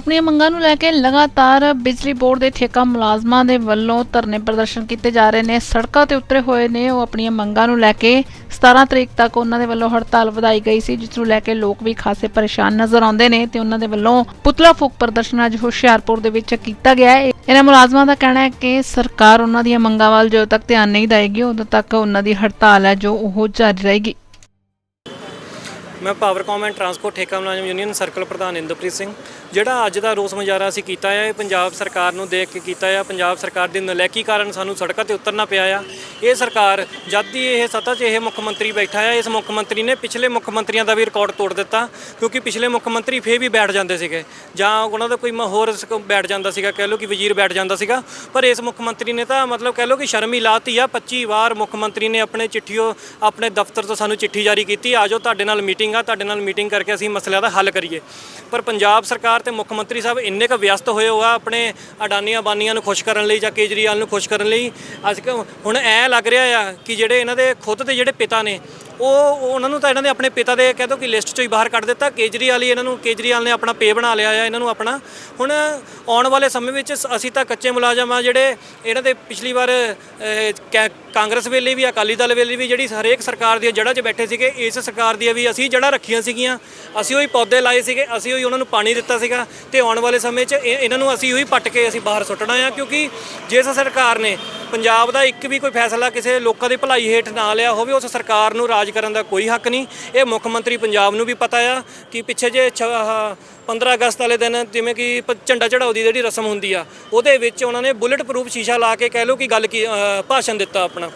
ਆਪਣੀਆਂ ਮੰਗਾਂ ਨੂੰ ਲੈ ਕੇ ਲਗਾਤਾਰ ਬਿਜਲੀ ਬੋਰਡ ਦੇ ਠੇਕਾ ਮੁਲਾਜ਼ਮਾਂ ਦੇ ਵੱਲੋਂ ਧਰਨੇ ਪ੍ਰਦਰਸ਼ਨ ਕੀਤੇ ਜਾ ਰਹੇ ਨੇ। ਸੜਕਾਂ ਤੇ ਉਤਰੇ ਹੋਏ ਨੇ, ਉਹ ਆਪਣੀਆਂ ਮੰਗਾਂ ਨੂੰ ਲੈ ਕੇ 17 ਤਰੀਕ ਤੱਕ ਉਹਨਾਂ ਦੇ ਵੱਲੋਂ ਹੜਤਾਲ ਵਧਾਈ ਗਈ ਸੀ, ਜਿਸ ਨੂੰ ਲੈ ਕੇ ਲੋਕ ਵੀ ਖਾਸੇ ਪਰੇਸ਼ਾਨ ਨਜ਼ਰ ਆਉਂਦੇ ਨੇ ਤੇ ਉਹਨਾਂ ਦੇ ਵੱਲੋਂ ਪੁਤਲਾ ਫੂਕ ਪ੍ਰਦਰਸ਼ਨ ਅੱਜ ਹੁਸ਼ਿਆਰਪੁਰ ਦੇ ਵਿੱਚ ਕੀਤਾ ਗਿਆ ਹੈ। ਇਹਨਾਂ ਮੁਲਾਜ਼ਮਾਂ ਦਾ ਕਹਿਣਾ ਹੈ ਕਿ ਸਰਕਾਰ ਉਹਨਾਂ ਦੀਆਂ ਮੰਗਾਂ ਵੱਲ ਜਦੋਂ ਤੱਕ ਧਿਆਨ ਨਹੀਂ ਦੇਵੇਗੀ, ਉਦੋਂ ਤੱਕ ਉਹਨਾਂ ਦੀ ਹੜਤਾਲ ਹੈ ਜੋ ਉਹ ਜਾਰੀ ਰਹੇਗੀ। ਮੈਂ ਪਾਵਰਕਾਮ ਐਂਡ ਟਰਾਂਸਪੋਰਟ ਠੇਕਾ ਮੁਲਾਜ਼ਮ ਯੂਨੀਅਨ ਸਰਕਲ ਪ੍ਰਧਾਨ ਇੰਦਰਪ੍ਰੀਤ ਸਿੰਘ, ਜਿਹੜਾ ਅੱਜ ਦਾ ਰੋਸ ਮੁਜ਼ਾਹਰਾ ਅਸੀਂ ਕੀਤਾ ਹੈ ਇਹ ਪੰਜਾਬ ਸਰਕਾਰ ਨੂੰ ਦੇਖ ਕੇ ਕੀਤਾ ਹੈ ਪੰਜਾਬ ਸਰਕਾਰ ਦੀ ਨਲੈਕੀ ਕਾਰਨ ਸਾਨੂੰ ਸੜਕਾਂ ਤੇ ਉਤਰਨਾ ਪਿਆ ਆ। ਇਹ ਸਰਕਾਰ ਜਦ ਦੀ ਇਹ ਸੱਤਾ 'ਚ ਇਹ ਮੁੱਖ ਮੰਤਰੀ ਬੈਠਾ ਹੈ ਇਸ ਮੁੱਖ ਮੰਤਰੀ ਨੇ ਪਿਛਲੇ ਮੁੱਖ ਮੰਤਰੀਆਂ ਦਾ ਵੀ ਰਿਕਾਰਡ ਤੋੜ ਦਿੱਤਾ, ਕਿਉਂਕਿ ਪਿਛਲੇ ਮੁੱਖ ਮੰਤਰੀ ਫੇਰ ਵੀ ਬੈਠ ਜਾਂਦੇ ਸੀਗੇ। ਜਾਂ ਉਹਨਾਂ ਦਾ ਕੋਈ ਮ- ਹੋਰ ਬੈਠ ਜਾਂਦਾ ਸੀਗਾ, ਕਹਿ ਲਓ ਕਿ ਵਜ਼ੀਰ ਬੈਠ ਜਾਂਦਾ ਸੀਗਾ, ਪਰ ਇਸ ਮੁੱਖ ਮੰਤਰੀ ਨੇ ਤਾਂ ਮਤਲਬ ਕਹਿ ਲਓ ਕਿ ਸ਼ਰਮ ਹੀ ਲਾਤੀ ਆ 25 ਵਾਰ ਮੁੱਖ ਮੰਤਰੀ ਨੇ ਆਪਣੇ ਚਿੱਠੀਓ, ਆਪਣੇ ਦਫ਼ਤਰ ਤੋਂ ਸਾਨੂੰ ਚਿੱਠੀ ਜਾਰੀ ਕੀਤੀ ਆਜੋ ਤੁਹਾਡੇ ਨਾਲ ਮੀਟਿੰਗ ਆ ਤੁਹਾਡੇ ਨਾਲ ਮੀਟਿੰਗ ਕਰਕੇ ਅਸੀਂ ਮਸਲਿਆਂ ਦਾ ਹੱਲ ਕਰੀਏ। ਪਰ ਪੰਜਾਬ ਸਰਕਾਰ ਤੇ ਮੁੱਖ ਮੰਤਰੀ ਸਾਹਿਬ ਇੰਨੇ ਕੁ ਵਿਅਸਤ ਹੋਏ ਹੋਆ ਆਪਣੇ ਅਡਾਨੀਆਂ ਅਬਾਨੀਆਂ ਨੂੰ ਖੁਸ਼ ਕਰਨ ਲਈ ਜਾਂ ਕੇਜਰੀਵਾਲ ਨੂੰ ਖੁਸ਼ ਕਰਨ ਲਈ। ਅੱਜ ਹੁਣ ਐ ਲੱਗ ਰਿਹਾ ਆ ਕਿ ਜਿਹੜੇ ਇਹਨਾਂ ਦੇ ਖੁਦ ਦੇ ਜਿਹੜੇ ਪਿਤਾ ਨੇ, ਉਹ ਉਹਨਾਂ ਨੂੰ ਤਾਂ ਇਹਨਾਂ ਦੇ ਆਪਣੇ ਪਿਤਾ ਦੇ ਕਹਿ ਦੋ ਕਿ ਲਿਸਟ ਚੋਂ ਹੀ ਬਾਹਰ ਕੱਢ ਦਿੱਤਾ। ਕੇਜਰੀਵਾਲ ਹੀ ਇਹਨਾਂ ਨੂੰ, ਕੇਜਰੀਵਾਲ ਨੇ ਆਪਣਾ ਪੇ ਬਣਾ ਲਿਆ ਆ, ਇਹਨਾਂ ਨੂੰ ਆਪਣਾ। ਹੁਣ ਆਉਣ ਵਾਲੇ ਸਮੇਂ ਵਿੱਚ ਅਸੀਂ ਤਾਂ ਕੱਚੇ ਮੁਲਾਜ਼ਮ ਆ ਜਿਹੜੇ ਇਹਨਾਂ ਦੇ ਪਿਛਲੀ ਵਾਰ ਕਾਂਗਰਸ ਵੇਲੇ ਵੀ, ਅਕਾਲੀ ਦਲ ਵੇਲੇ ਵੀ ਜਿਹੜੀ ਹਰੇਕ ਸਰਕਾਰ ਦੀਆਂ ਜੜ੍ਹਾਂ 'ਚ ਬੈਠੇ ਸੀਗੇ, ਇਸ ਸਰਕਾਰ ਦੀਆਂ ਵੀ ਅਸੀਂ ਜੜ੍ਹਾਂ ਰੱਖੀਆਂ ਸੀਗੀਆਂ। ਅਸੀਂ ਉਹੀ ਪੌਦੇ ਲਾਏ ਸੀਗੇ, ਅਸੀਂ ਉਹੀ ਉਹਨਾਂ ਨੂੰ ਪਾਣੀ ਦਿੱਤਾ ਸੀਗਾ ਤੇ ਆਉਣ ਵਾਲੇ ਸਮੇਂ 'ਚ ਇਹ- ਇਹਨਾਂ ਨੂੰ ਅਸੀਂ ਉਹੀ ਪੱਟ ਕੇ ਅਸੀਂ ਬਾਹਰ ਸੁੱਟਣਾ ਆ, ਕਿਉਂਕਿ ਜਿਸ ਸਰਕਾਰ ਨੇ ਪੰਜਾਬ ਦਾ ਇੱਕ ਵੀ ਕੋਈ ਫੈਸਲਾ ਕਿਸੇ ਲੋਕਾਂ ਦੀ ਭਲਾਈ ਹੇਠ ਨਾ ਲਿਆ ਹੋਵੇ, ਉਸ ਸਰਕਾਰ ਨੂੰ ਰਾਜ ਕਰਨ ਦਾ ਕੋਈ ਹੱਕ ਨਹੀਂ। ਇਹ ਮੁੱਖ ਮੰਤਰੀ ਪੰਜਾਬ ਨੂੰ ਵੀ ਪਤਾ ਆ ਕਿ ਪਿੱਛੇ ਜੇ ਛ- 15 ਅਗਸਤ ਵਾਲੇ ਦਿਨ ਜਿਵੇਂ ਕਿ ਪ- ਝੰਡਾ ਚੜਾਉ ਦੀ ਜਿਹੜੀ ਰਸਮ ਹੁੰਦੀ ਆ, ਉਹਦੇ ਵਿੱਚ ਉਹਨਾਂ ਨੇ ਬੁਲਟ ਪ੍ਰੂਫ ਸ਼ੀਸ਼ਾ ਲਾ ਕੇ ਕਹਿ ਲਓ ਕਿ ਗੱਲ ਕੀ, ਅਹ, ਭਾਸ਼ਣ ਦਿੱਤਾ ਆਪਣਾ।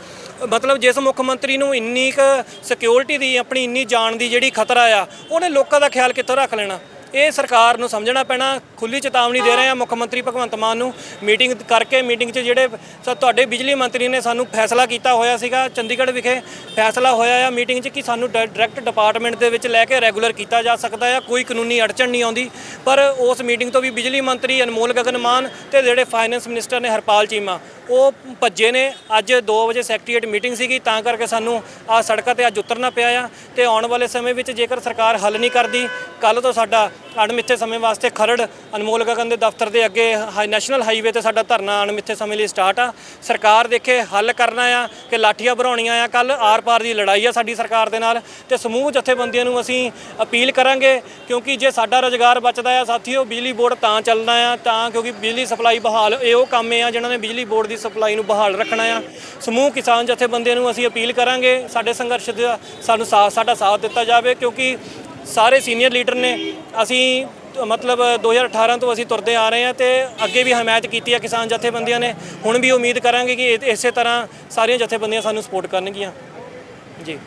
ਮਤਲਬ ਜਿਸ ਮੁੱਖ ਮੰਤਰੀ ਨੂੰ ਇੰਨੀ ਕ ਸਿਕਿਉਰਿਟੀ ਦੀ, ਆਪਣੀ ਇੰਨੀ ਜਾਨ ਦੀ ਜਿਹੜੀ ਖਤਰਾ ਆ, ਉਹਨੇ ਲੋਕਾਂ ਦਾ ਖਿਆਲ ਕਿੱਥੋਂ ਰੱਖ ਲੈਣਾ? ਇਹ ਸਰਕਾਰ ਨੂੰ ਸਮਝਣਾ ਪੈਣਾ ਖੁੱਲੀ ਚੇਤਾਵਨੀ ਦੇ ਰਹੇ ਆ ਮੁੱਖ ਮੰਤਰੀ ਭਗਵੰਤ ਮਾਨ ਨੂੰ। ਮੀਟਿੰਗ ਕਰਕੇ ਮੀਟਿੰਗ 'ਚ ਜਿਹੜੇ ਸ- ਤੁਹਾਡੇ ਬਿਜਲੀ ਮੰਤਰੀ ਨੇ ਸਾਨੂੰ ਫੈਸਲਾ ਕੀਤਾ ਹੋਇਆ ਸੀਗਾ, ਚੰਡੀਗੜ੍ਹ ਵਿਖੇ ਫੈਸਲਾ ਹੋਇਆ ਆ ਮੀਟਿੰਗ 'ਚ ਕਿ ਸਾਨੂੰ ਡਾਇਰੈਕਟ ਡਿਪਾਰਟਮੈਂਟ ਦੇ ਵਿੱਚ ਲੈ ਕੇ ਰੈਗੂਲਰ ਕੀਤਾ ਜਾ ਸਕਦਾ ਆ, ਕੋਈ ਕਾਨੂੰਨੀ ਅੜਚਣ ਨਹੀਂ ਆਉਂਦੀ। ਪਰ ਉਸ ਮੀਟਿੰਗ ਤੋਂ ਵੀ ਬਿਜਲੀ ਮੰਤਰੀ ਅਨਮੋਲ ਗਗਨ ਮਾਨ ਤੇ ਜਿਹੜੇ ਫਾਈਨੈਂਸ ਮਿਨਿਸਟਰ ਨੇ ਹਰਪਾਲ ਚੀਮਾ, ਉਹ ਭੱਜੇ ਨੇ। ਅੱਜ 2 ਵਜੇ ਸੈਕਟਰੀਏਟ ਮੀਟਿੰਗ ਸੀਗੀ, ਤਾਂ ਕਰਕੇ ਸਾਨੂੰ ਆ ਸੜਕਾਂ ਤੇ ਅੱਜ ਉਤਰਨਾ ਪਿਆ ਆ। ਤੇ ਆਉਣ ਵਾਲੇ ਸਮੇਂ ਵਿੱਚ ਜੇਕਰ ਸਰਕਾਰ ਹੱਲ ਨਹੀਂ ਕਰਦੀ ਕੱਲ ਤੋਂ ਸਾਡਾ ਅਣਮਿੱਥੇ ਸਮੇਂ ਵਾਸਤੇ ਖਰੜ ਅਨਮੋਲ ਗਗਨ ਦੇ ਦਫ਼ਤਰ ਦੇ ਅੱਗੇ ਹਾਈ ਨੈਸ਼ਨਲ ਹਾਈਵੇ ਤੇ ਸਾਡਾ ਧਰਨਾ ਅਣਮਿੱਥੇ ਸਮੇਂ ਲਈ ਸਟਾਰਟ ਆ। ਸਰਕਾਰ ਦੇਖੇ ਹੱਲ ਕਰਨਾ ਆ ਕਿ ਲਾਠੀਆਂ ਭਰਾਉਣੀਆਂ ਆ। ਕੱਲ ਆਰ-ਪਾਰ ਦੀ ਲੜਾਈ ਆ ਸਾਡੀ ਸਰਕਾਰ ਦੇ ਨਾਲ ਤੇ ਸਮੂਹ ਜਥੇਬੰਦੀਆਂ ਨੂੰ ਅਸੀਂ ਅਪੀਲ ਕਰਾਂਗੇ ਕਿਉਂਕਿ ਜੇ ਸਾਡਾ ਰੋਜ਼ਗਾਰ ਬਚਦਾ ਆ ਸਾਥੀਓ ਬਿਜਲੀ ਬੋਰਡ ਤਾਂ ਚੱਲਣਾ ਆ, ਤਾਂ ਕਿਉਂਕਿ ਬਿਜਲੀ ਸਪਲਾਈ ਬਹਾਲ, ਇਹ ਉਹ ਕੰਮ ਆ ਜਿਨ੍ਹਾਂ ਨੇ ਬਿਜਲੀ ਬੋਰਡ ਦੀ ਸਪਲਾਈ ਨੂੰ ਬਹਾਲ ਰੱਖਣਾ ਆ। ਸਮੂਹ ਕਿਸਾਨ ਜਥੇਬੰਦੀਆਂ ਨੂੰ ਅਸੀਂ ਅਪੀਲ ਕਰਾਂਗੇ ਸਾਡੇ ਸੰਘਰਸ਼ ਦਾ ਸਾਨੂੰ ਸਾਥ ਸਾਡਾ ਸਾਥ ਦਿੱਤਾ ਜਾਵੇ ਕਿਉਂਕਿ ਸਾਰੇ ਸੀਨੀਅਰ ਲੀਡਰ ਨੇ। ਅਸੀਂ, ਮਤਲਬ 2018 ਤੋਂ ਅਸੀਂ ਤੁਰਦੇ ਆ ਰਹੇ ਹਾਂ ਤੇ ਅੱਗੇ ਵੀ ਹਮਾਇਤ ਕੀਤੀ ਹੈ ਕਿਸਾਨ ਜਥੇਬੰਦੀਆਂ ਨੇ। ਹੁਣ ਵੀ ਉਮੀਦ ਕਰਾਂਗੇ ਕਿ ਇਹ- ਇਸੇ ਤਰ੍ਹਾਂ ਸਾਰੀਆਂ ਜਥੇਬੰਦੀਆਂ ਸਾਨੂੰ ਸਪੋਰਟ ਕਰਨਗੀਆਂ। ਜੀ।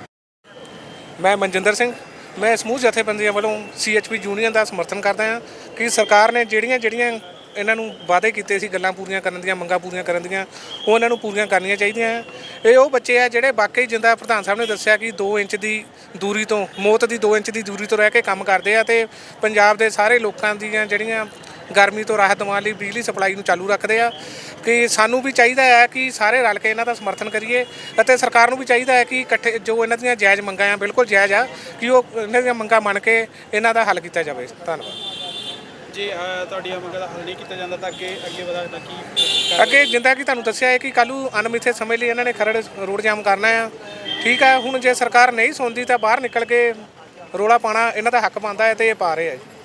ਮੈਂ ਮਨਜਿੰਦਰ ਸਿੰਘ। ਮੈਂ ਸਮੂਹ ਜਥੇਬੰਦੀਆਂ ਵੱਲੋਂ ਸੀਐਚਪੀ ਯੂਨੀਅਨ ਦਾ ਸਮਰਥਨ ਕਰਦਾ ਹਾਂ ਕਿ ਸਰਕਾਰ ਨੇ ਜਿਹੜੀਆਂ ਜਿਹੜੀਆਂ ਇਹਨਾਂ ਨੂੰ ਵਾਅਦੇ ਕੀਤੇ ਸੀ ਗੱਲਾਂ ਪੂਰੀਆਂ ਕਰਨ ਦੀਆਂ, ਮੰਗਾਂ ਪੂਰੀਆਂ ਕਰਨ ਦੀਆਂ, ਉਹ ਇਹਨਾਂ ਨੂੰ ਪੂਰੀਆਂ ਕਰਨੀਆਂ ਚਾਹੀਦੀਆਂ ਇਹ ਉਹ ਬੱਚੇ ਆ ਜਿਹੜੇ ਵਾਕਈ ਜਿੰਦਾ ਪ੍ਰਧਾਨ ਸਾਹਿਬ ਨੇ ਦੱਸਿਆ ਕਿ 2 ਇੰਚ ਦੀ ਦੂਰੀ ਤੋਂ, ਮੌਤ ਦੀ 2 ਇੰਚ ਦੀ ਦੂਰੀ ਤੋਂ ਰਹਿ ਕੇ ਕੰਮ ਕਰਦੇ ਆ ਤੇ ਪੰਜਾਬ ਦੇ ਸਾਰੇ ਲੋਕਾਂ ਦੀਆਂ ਜਿਹੜੀਆਂ ਗਰਮੀ ਤੋਂ ਰਾਹਤ ਦਿਵਾਉਣ ਲਈ ਬਿਜਲੀ ਸਪਲਾਈ ਨੂੰ ਚਾਲੂ ਰੱਖਦੇ ਆ, ਕਿ ਸਾਨੂੰ ਵੀ ਚਾਹੀਦਾ ਹੈ ਕਿ ਸਾਰੇ ਰਲ ਕੇ ਇਹਨਾਂ ਦਾ ਸਮਰਥਨ ਕਰੀਏ ਅਤੇ ਸਰਕਾਰ ਨੂੰ ਵੀ ਚਾਹੀਦਾ ਹੈ ਕਿ ਇਕੱਠੇ ਜੋ ਇਹਨਾਂ ਦੀਆਂ ਜਾਇਜ਼ ਮੰਗਾਂ ਆ, ਬਿਲਕੁਲ ਜਾਇਜ਼ ਆ, ਕਿ ਉਹ ਇਹਨਾਂ ਦੀਆਂ ਮੰਗਾਂ ਮੰਨ ਕੇ ਇਹਨਾਂ ਦਾ ਹੱਲ ਕੀਤਾ ਜਾਵੇ। ਧੰਨਵਾਦ। ਜੇ ਅ, ਤੁਹਾਡੀਆਂ ਮੰਗਾਂ ਦਾ ਹੱਲ ਨਹੀਂ ਕੀਤਾ ਜਾਂਦਾ ਤਾਂ ਅੱਗੇ ਅੱਗੇ ਵਧਾ ਤਾਂ ਕੀ ਅੱਗੇ ਜਿੱਦਾਂ ਕਿ ਤੁਹਾਨੂੰ ਦੱਸਿਆ ਹੈ ਕਿ ਕੱਲੂ ਅਣਮਿੱਥੇ ਸਮੇਂ ਲਈ ਇਹਨਾਂ ਨੇ ਖਰੜ ਰੋਡ ਜਾਮ ਕਰਨਾ ਆ। ਠੀਕ ਹੈ ਹੁਣ ਜੇ ਸਰਕਾਰ ਨਹੀਂ ਸੁਣਦੀ ਤਾਂ ਬਾਹਰ ਨਿਕਲ ਕੇ ਰੋਲਾ ਪਾਣਾ ਇਹਨਾਂ ਦਾ ਹੱਕ ਬਣਦਾ ਹੈ ਤੇ ਇਹ ਪਾ ਰਹੇ ਆ ਜੀ।